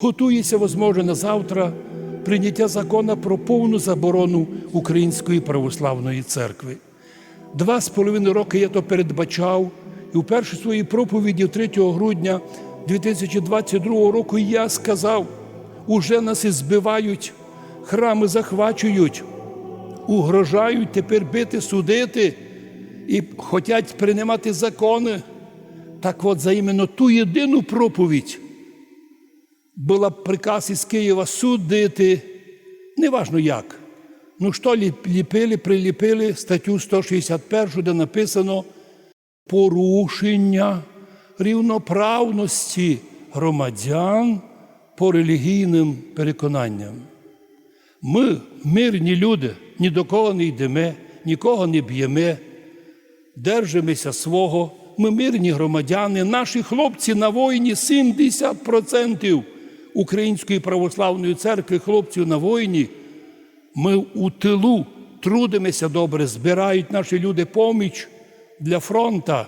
Готується, можливо, на завтра прийняття закону про повну заборону Української православної церкви. Два з половиною роки я то передбачав, і в першій своїй проповіді 3 грудня 2022 року я сказав: уже нас і збивають, храми захвачують, угрожають тепер бити, судити і хочуть приймати закони. Так от за іменно ту єдину проповідь була приказ із Києва судити, неважно як. Ну, що ліпили, приліпили статтю 161, де написано порушення рівноправності громадян по релігійним переконанням. Ми, мирні люди, ні до кого не йдемо, нікого не б'ємо, держимося свого. Ми мирні громадяни, наші хлопці на воїні 70% Української православної церкви, хлопців на воїні. Ми у тилу трудимося добре, збирають наші люди поміч для фронта.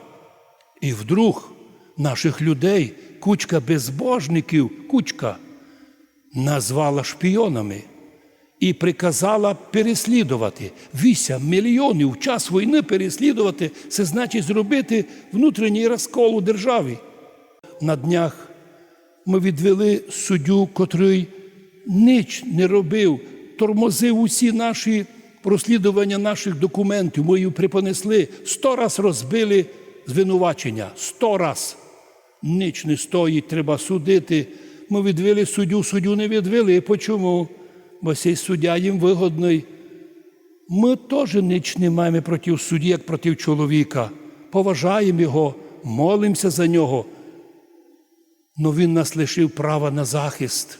І вдруг наших людей, кучка безбожників, кучка, назвала шпіонами і приказала переслідувати. Вісім мільйонів в час війни переслідувати це значить зробити внутрішній розкол у державі. На днях ми відвели суддю, котрий ніч не робив, тормозив усі наші розслідування наших документів. Ми її припонесли, сто раз розбили звинувачення. Сто раз. Ніч не стоїть, треба судити. Ми відвели суддю, суддю не відвели. Почому? Бо цей суддя їм вигодний. Ми теж ніч не маємо проти судді, як проти чоловіка. Поважаємо його, молимося за нього. Но він нас лишив права на захист.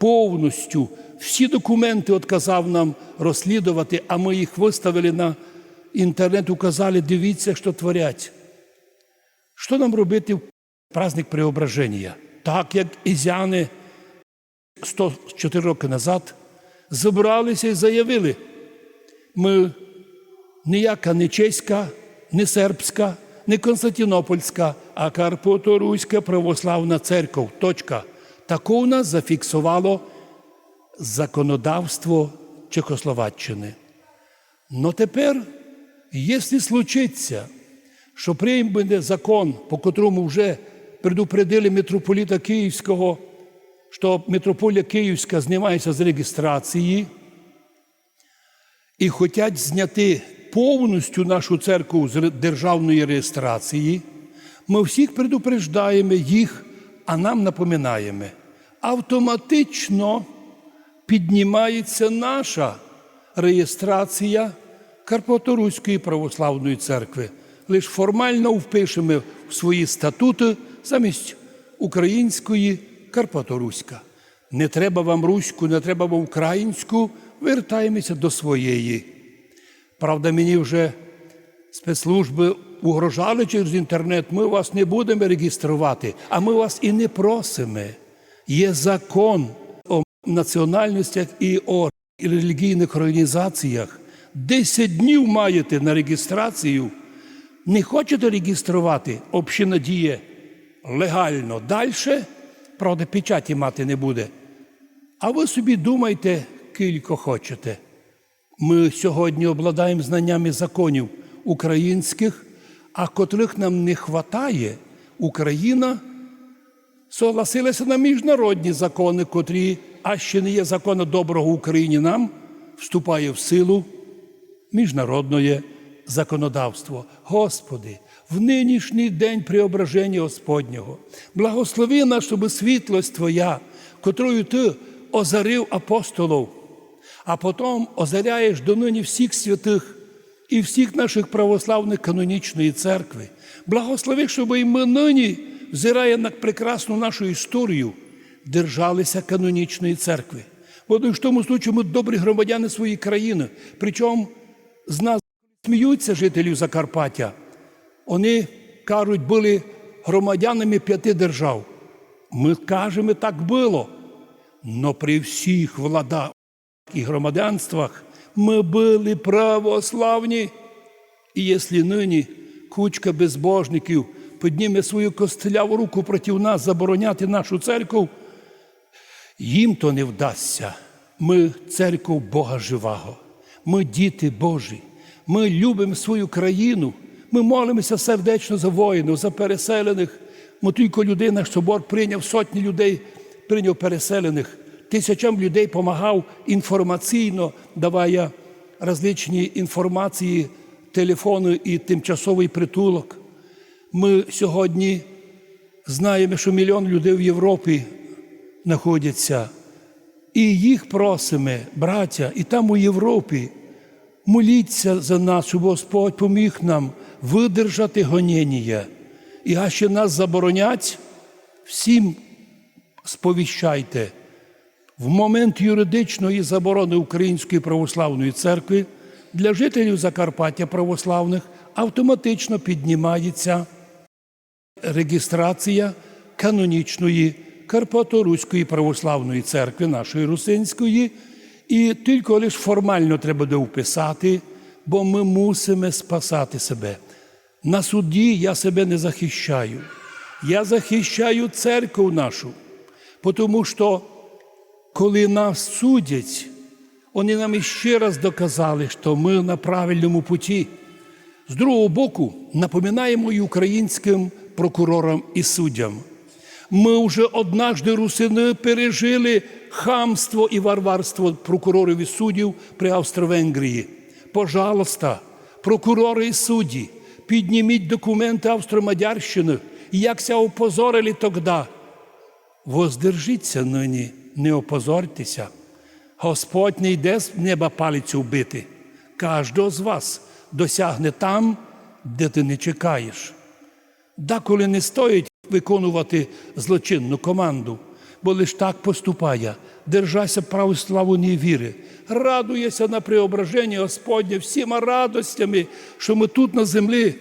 Повністю всі документи отказав нам розслідувати, а ми їх виставили на інтернет, указали, дивіться, що творять. Що нам робити в праздник Преображення? Так як ізяни 104 роки назад зібралися і заявили, ми ніяка не чеська, не сербська, не Константинопольська, а Карпото-Руська православна. Точка. Таку у нас зафіксувало законодавство Чехословаччини. Но тепер, якщо случиться, що прийме закон, по котрому вже предупредили митрополіта Київського, що митрополія Київська знімається з реєстрації і хочуть зняти повністю нашу церкву з державної реєстрації, ми всіх предупреждаємо їх, а нам напоминаємо. Автоматично піднімається наша реєстрація Карпаторуської православної церкви. Лише формально впишемо в свої статути замість української Карпаторуська. Не треба вам руську, не треба вам українську, вертаємося до своєї. Правда, мені вже спецслужби угрожали через інтернет, ми вас не будемо реєструвати, а ми вас і не просимо. Є закон о національностях і о релігійних організаціях. Десять днів маєте на реєстрацію. Не хочете реєструвати, община діє легально. Далі, правда, печаті мати не буде. А ви собі думайте, кілько хочете. Ми сьогодні обладаємо знаннями законів українських, а котрих нам не вистачає, Україна согласилася на міжнародні закони, котрі, а ще не є закону доброго Україні нам, вступає в силу міжнародне законодавство. Господи, в нинішній день преображення Господнього, благослови нас, щоб світлость Твоя, котрою Ти озарив апостолів, а потім озаряєш донині всіх святих і всіх наших православних канонічної церкви. Благослови, щоб і ми нині, взирає на прекрасну нашу історію, держалися канонічної церкви. Бо в тому случаю ми добрі громадяни своєї країни. Причому з нас сміються жителів Закарпаття. Вони кажуть, були громадянами п'яти держав. Ми кажемо, так було. Но при всіх владах і громадянствах ми були православні. І якщо нині кучка безбожників підніме свою костеляву руку проти нас забороняти нашу церкву, Їм то не вдасться. Ми церков Бога живого, ми діти Божі, ми любимо свою країну, ми молимося сердечно за воїнів, за переселених. Ми тільки людей наш собор прийняв сотні людей, прийняв переселених, тисячам людей допомагав інформаційно, давая различні інформації, телефони і тимчасовий притулок. Ми сьогодні знаємо, що мільйон людей в Європі знаходяться. І їх просимо, браття, і там у Європі, моліться за нас, щоб Господь поміг нам видержати гоніння. І а ще нас заборонять, всім сповіщайте. В момент юридичної заборони Української православної церкви для жителів Закарпаття православних автоматично піднімається реєстрація канонічної Карпато-Руської православної церкви нашої русинської, і тільки лише формально треба буде вписати, бо ми мусимо спасати себе. На суді я себе не захищаю. Я захищаю церкву нашу, тому що коли нас судять, вони нам іще раз доказали, що ми на правильному путі. З другого боку, напоминаємо і українським прокурорам і суддям. Ми вже однажды русини пережили хамство і варварство прокурорів і суддів при Австро-Венгрії. Пожалуйста, прокурори і судді, підніміть документи Австро-Мадярщини, як ся опозорили тогда. Воздержіться нині, не опозорьтеся. Господь не йде з неба палицю вбити. Кожного з вас досягне там, де ти не чекаєш. Деколи не стоїть виконувати злочинну команду, бо лиш так поступає. Держайся православної віри, радуйся на преображення Господнє всіма радостями, що ми тут на землі,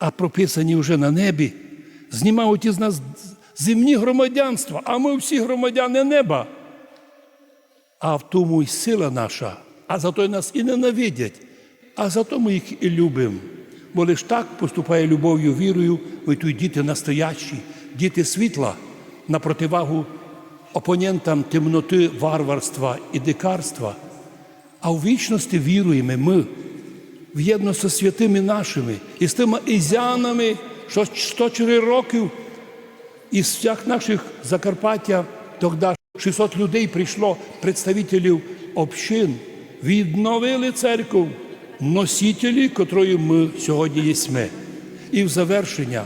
а прописані вже на небі, знімають із нас земні громадянства, а ми всі громадяни неба. А в тому й сила наша, а зато й нас і ненавидять, а зато ми їх і любимо. Бо лиш так поступає любов'ю, вірою, ви тут діти настоящі, діти світла на противагу опонентам темноти, варварства і дикарства. А в вічності віруємо ми в єдно зі святими нашими і з тими ізянами, що 104 років із всіх наших Закарпаття, тоді 600 людей прийшло представителів общин, відновили церкву, носителі, котрою ми сьогодні єсме. І в завершення,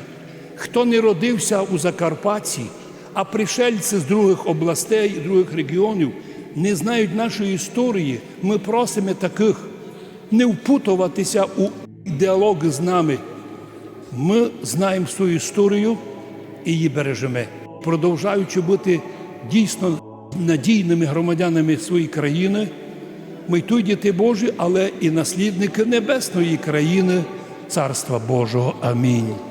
хто не родився у Закарпатті, а пришельці з других областей, других регіонів не знають нашої історії, ми просимо таких не впутуватися у діалоги з нами. Ми знаємо свою історію і її бережемо, продовжаючи бути дійсно надійними громадянами своєї країни. Ми тут діти Божі, але і наслідники небесної країни, Царства Божого. Амінь.